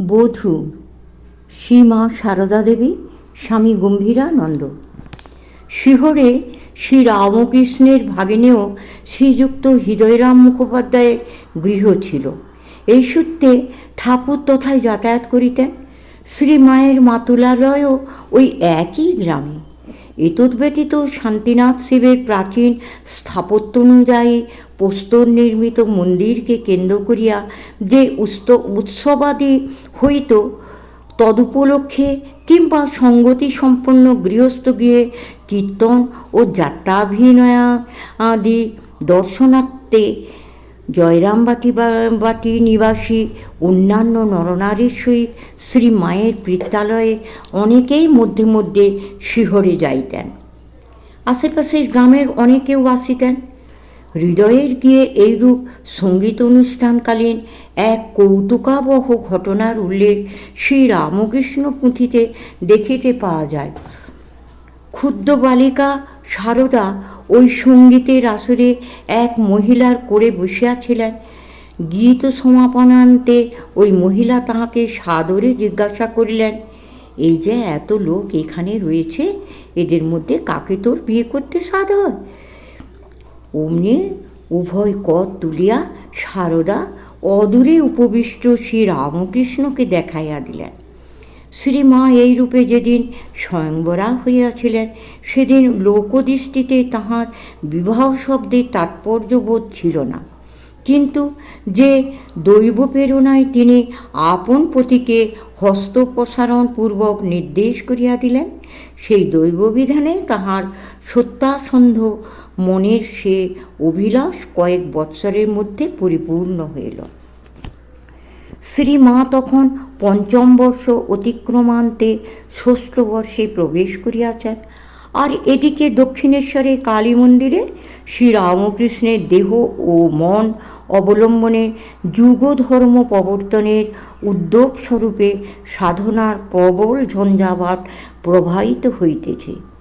বধূ। শ্রীমা সারদা দেবী, স্বামী গম্ভীরানন্দ। শিহরে শ্রী রামকৃষ্ণের ভাগিনেও শ্রীযুক্ত হৃদয়রাম মুখোপাধ্যায়ের গৃহ ছিল। এই সূত্রে ঠাকুর তথায় যাতায়াত করিতেন। শ্রীমায়ের মাতুলালয়ও ওই একই গ্রামে। এতদ ব্যতীত শান্তিনাথ শিবের প্রাচীন স্থাপত্য অনুযায়ী প্রস্তর নির্মিত মন্দিরকে কেন্দ্র করিয়া যে উৎসবাদি হইত তদুপলক্ষে কিংবা সঙ্গতি সম্পন্ন গৃহস্থ গৃহে কীর্তন ও যাত্রাভিনয়া আদি দর্শনার্থে জয়রামবাটি বা- বাটি নিবাসী অন্যান্য নরনারীর সহিত শ্রী মায়ের বৃত্তালয়ে অনেকেই মধ্যে মধ্যে শিহরে যাইতেন। আশেপাশের গ্রামের অনেকেও আসিতেন। হৃদয়ের গিয়ে এইরূপ সংগীত অনুষ্ঠানকালীন এক কৌতুকাবহ ঘটনার উল্লেখ শ্রী রামকৃষ্ণ পুঁথিতে দেখিতে পাওয়া যায়। ক্ষুদ্র বালিকা সারদা ওই সঙ্গীতের আসরে এক মহিলার করে বসিয়াছিলেন। গীত সমাপনান্তে ওই মহিলা তাহাকে সাদরে জিজ্ঞাসা করিলেন, এই যে এত লোক এখানে রয়েছে? এদের মধ্যে কাকে তোর বিয়ে করতে সাদ হয় অমনি উভয় কর তুলিয়া সারদা অদূরে উপবিষ্ট শ্রী রামকৃষ্ণকে দেখাইয়া দিলেন। শ্রীমা এই রূপে যেদিন স্বয়ংবরা হইয়াছিলেন, সেদিন লোকদৃষ্টিতে তাহার বিবাহ শব্দের তাৎপর্যবোধ ছিল না। কিন্তু যে দৈব প্রেরণায় তিনি আপন পতিকে হস্ত প্রসারণ পূর্বক নির্দেশ করিয়া দিলেন, সেই দৈব বিধানে তাহার সত্যাসন্ধ মনের সে অভিলাষ কয়েক বৎসরের মধ্যে পরিপূর্ণ হইল। শ্রীমা তখন পঞ্চম বর্ষ অতিক্রমান্তে ষষ্ঠ বর্ষে প্রবেশ করিয়াছেন আর এদিকে দক্ষিণেশ্বরে কালী মন্দিরে শ্রী রামকৃষ্ণের দেহ ও মন অবলম্বনে যুগধর্ম প্রবর্তনের উদ্যোগ স্বরূপে সাধনার প্রবল ঝঞ্ঝাবাত প্রবাহিত হইতেছে।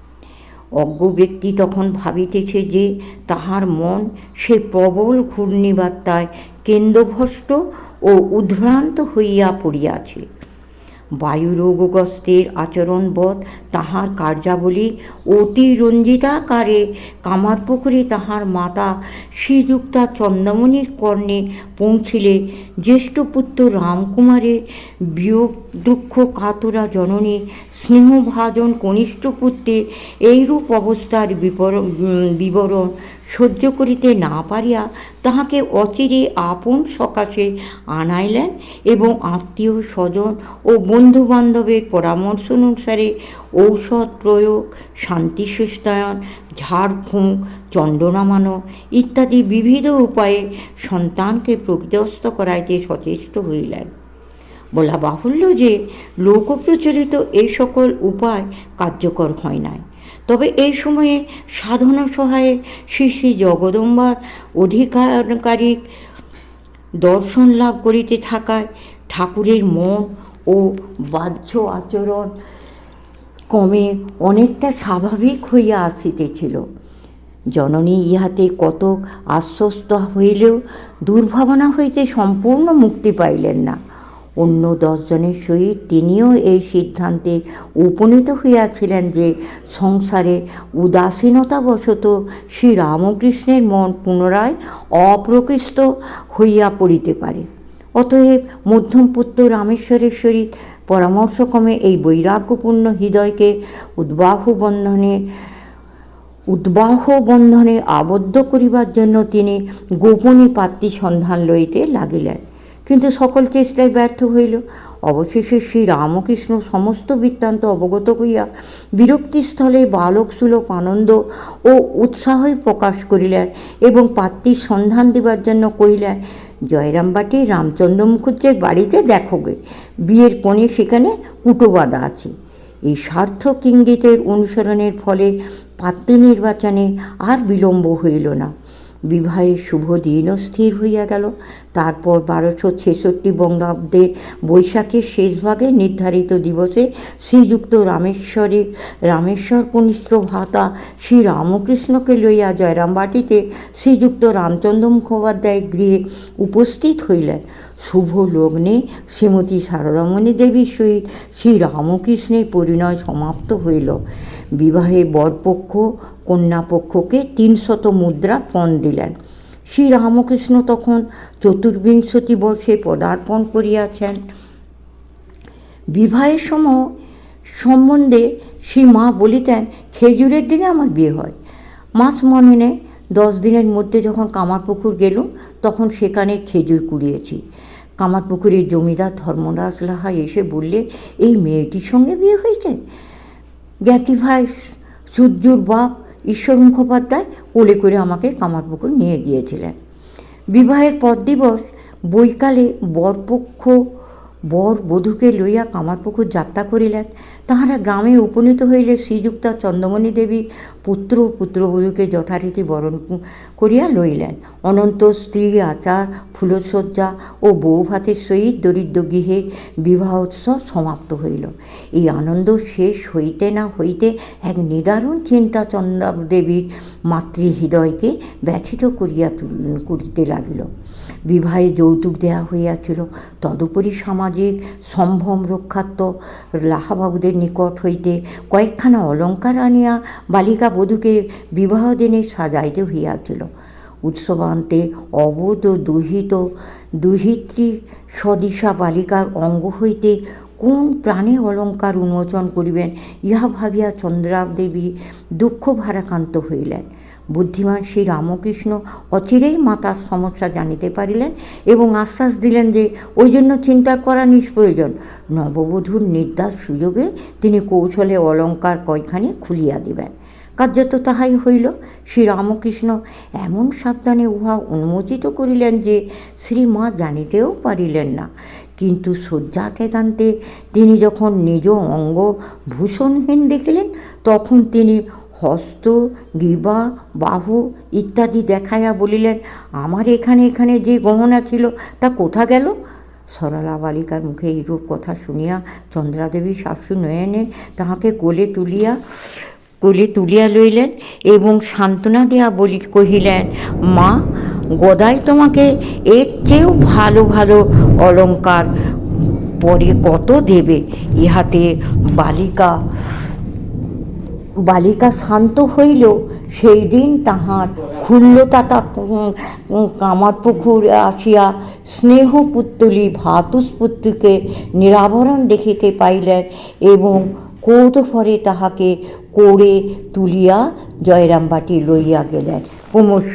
অজ্ঞ ব্যক্তি তখন ভাবিতেছে যে তাহার মন সে প্রবল ঘূর্ণিবার্তায় কেন্দ্রভ্রষ্ট ও উদ্ভ্রান্ত হইয়া পড়িয়াছে। বায়ুরোগগ্রস্তের আচরণবোধ তাহার কার্যাবলী অতি রঞ্জিতাকারে কামারপুকুরে তাহার মাতা শ্রীযুক্তা চন্দ্রমণির কর্ণে পৌঁছিলে জ্যেষ্ঠপুত্র রামকুমারের বিয়োগ দুঃখ কাতরা জননী স্নেহভাজন কনিষ্ঠ পুত্রে এইরূপ অবস্থার বিবরণ বিবরণ সহ্য করিতে না পারিয়া তাহাকে অচিরে আপন সকাশে আনাইলেন এবং আত্মীয় স্বজন ও বন্ধু বান্ধবের পরামর্শ অনুসারে ঔষধ প্রয়োগ, শান্তি সুস্তায়ন, ঝাড়ফুঁক চণ্ডনামানো ইত্যাদি বিবিধ উপায়ে সন্তানকে প্রকৃতস্থ করাইতে সচেষ্ট হইলেন। বলা বাহুল্য যে লোকপ্রচলিত এই সকল উপায় কার্যকর হয় নাই। তবে এই সময়ে সাধনা সহায়ে শ্রী শ্রী জগদম্বার অধিকারকারী দর্শন লাভ করিতে থাকায় ঠাকুরের মন ও বাহ্য আচরণ ক্রমে অনেকটা স্বাভাবিক হইয়া আসিতেছিল। জননী ইহাতে কতক আশ্বস্ত হইলেও দুর্ভাবনা হইতে সম্পূর্ণ মুক্তি পাইলেন না। অন্য দশজনের সহিত তিনিও এই সিদ্ধান্তে উপনীত হইয়াছিলেন যে সংসারে উদাসীনতাবশত শ্রী রামকৃষ্ণের মন পুনরায় অপ্রকৃষ্ট হইয়া পড়িতে পারে। অতএব মধ্যম পুত্র রামেশ্বরের সহিত পরামর্শক্রমে এই বৈরাগ্যপূর্ণ হৃদয়কে উদ্বাহ বন্ধনে উদ্বাহ বন্ধনে আবদ্ধ করিবার জন্য তিনি গোপনে পাত্রী সন্ধান লইতে লাগিলেন। কিন্তু সকল চেষ্টায় ব্যর্থ হইল। অবশেষে শ্রী রামকৃষ্ণ সমস্ত বৃত্তান্ত অবগত হইয়া বিরক্তিস্থলে বালক সুলভ আনন্দ ও উৎসাহই প্রকাশ করিলেন এবং পাত্রীর সন্ধান দিবার জন্য কহিলেন জয়রামবাটি রামচন্দ্র মুখুজ্জের বাড়িতে দেখো গে, বিয়ের কোণে সেখানে কুটো বাঁধা আছে এই সার্থক ইঙ্গিতের অনুসরণের ফলে পাত্রী নির্বাচনে আর বিলম্ব হইল না। বিবাহের শুভ দিনও স্থির হইয়া গেল। তারপর বারোশো ছেষট্টি বঙ্গাব্দের বৈশাখের শেষভাগে নির্ধারিত দিবসে শ্রীযুক্ত রামেশ্বরের, রামেশ্বর কনিষ্ঠ ভাতা শ্রী রামকৃষ্ণকে লইয়া জয়রামবাটিতে শ্রীযুক্ত রামচন্দ্র মুখোপাধ্যায় গৃহে উপস্থিত হইলেন। শুভ লগ্নে শ্রীমতী সারদামণি দেবীর সহিত শ্রী রামকৃষ্ণের পরিণয় সমাপ্ত হইল। বিবাহে বরপক্ষ কন্যাপক্ষকে তিনশত মুদ্রা পণ দিলেন। শ্রী রামকৃষ্ণ তখন চতুর্বিংশতি বর্ষে পদার্পণ করিয়াছেন। বিবাহের সময় সম্বন্ধে শ্রী মা বলিতেন, খেজুরের দিনে আমার বিয়ে হয়। মাস মনে নেই দশ দিনের মধ্যে যখন কামারপুকুর গেলুম তখন সেখানে খেজুর কুড়িয়েছি। কামারপুকুরের জমিদার ধর্মদাস লাহা এসে বললে, এই মেয়েটির সঙ্গে বিয়ে হয়েছে? জ্ঞাতি ভাই সূর্যুর বাপ ঈশ্বর মুখোপাধ্যায় কোলে করে আমাকে কামারপুকুর নিয়ে গিয়েছিলেন। বিবাহের পর দিবস, বৈকালে বরপক্ষ বর বধূকে লইয়া কামারপুকুর যাত্রা করিলেন। তাহারা গ্রামে উপনীত হইলে শ্রীযুক্তা চন্দ্রমণি দেবী পুত্র পুত্রবধূকে যথারীতি বরণ করিয়া লইলেন। অনন্ত স্ত্রী আচার ফুলসজ্জা ও বউ ভাতের সহিত দরিদ্র গৃহে বিবাহ উৎসব সমাপ্ত হইল। এই আনন্দ শেষ হইতে না হইতে এক নিদারুণ চিন্তা চন্দ্রা দেবীর মাতৃহৃদয়কে ব্যথিত করিয়া করিতে লাগিল। বিবাহে যৌতুক দেয়া হইয়াছিল। তদুপরি সামাজিক সম্ভ্রম রক্ষার্থ লাহাবাবুদের নিকট হইতে কয়েকখানা অলঙ্কার আনিয়া বালিকা বধূকে বিবাহ দিনে সাজাইতে হইয়াছিল। উৎসবান্তে অবোধ দুহিত, দুহিত্রী সদিশা বালিকার অঙ্গ হইতে কোন প্রাণে অলঙ্কার উন্মোচন করিবেন, ইহা ভাবিয়া চন্দ্রাব দেবী দুঃখ ভারাক্রান্ত হইলেন। বুদ্ধিমান শ্রী রামকৃষ্ণ অচিরেই মাতার সমস্যা জানিতে পারিলেন এবং আশ্বাস দিলেন যে ওই জন্য চিন্তা করা নিষ্প্রয়োজন। নববধূর নির্দার সুযোগে তিনি কৌশলে অলঙ্কার কয়খানি খুলিয়া দিবেন। কার্যত তাহাই হইল। শ্রী রামকৃষ্ণ এমন সাবধানে উহা উন্মোচিত করিলেন যে শ্রী মা জানিতেও পারিলেন না। কিন্তু শয্যাতে দান্তে তিনি যখন নিজ অঙ্গ ভূষণহীন দেখিলেন, তখন তিনি হস্ত গ্রীবা বাহু ইত্যাদি দেখাইয়া বলিলেন, আমার এখানে এখানে যে গহনা ছিল, তা কোথা গেল? সরলা বালিকার মুখে এইরূপ কথা শুনিয়া চন্দ্রাদেবী শাশু নয়নে তাহাকে কোলে তুলিয়া কোলে তুলিয়া লইলেন এবং সান্ত্বনা দেয়া বলি, কহিলেন, মা, গদাই তোমাকে এর চেয়েও ভালো ভালো অলঙ্কার পরে কত দেবে? ইহাতে বালিকা বালিকা শান্ত হইল সেই দিন তাহার ক্ষুল্লতা কামার পুকুর আসিয়া স্নেহপুত্তলি ভাতুস্পুত্রীকে নিরাবরণ দেখিতে পাইলেন এবং কৌতূহরে তাহাকে করে তুলিয়া জয়রামবাটি লইয়া গেলেন। ক্রমশ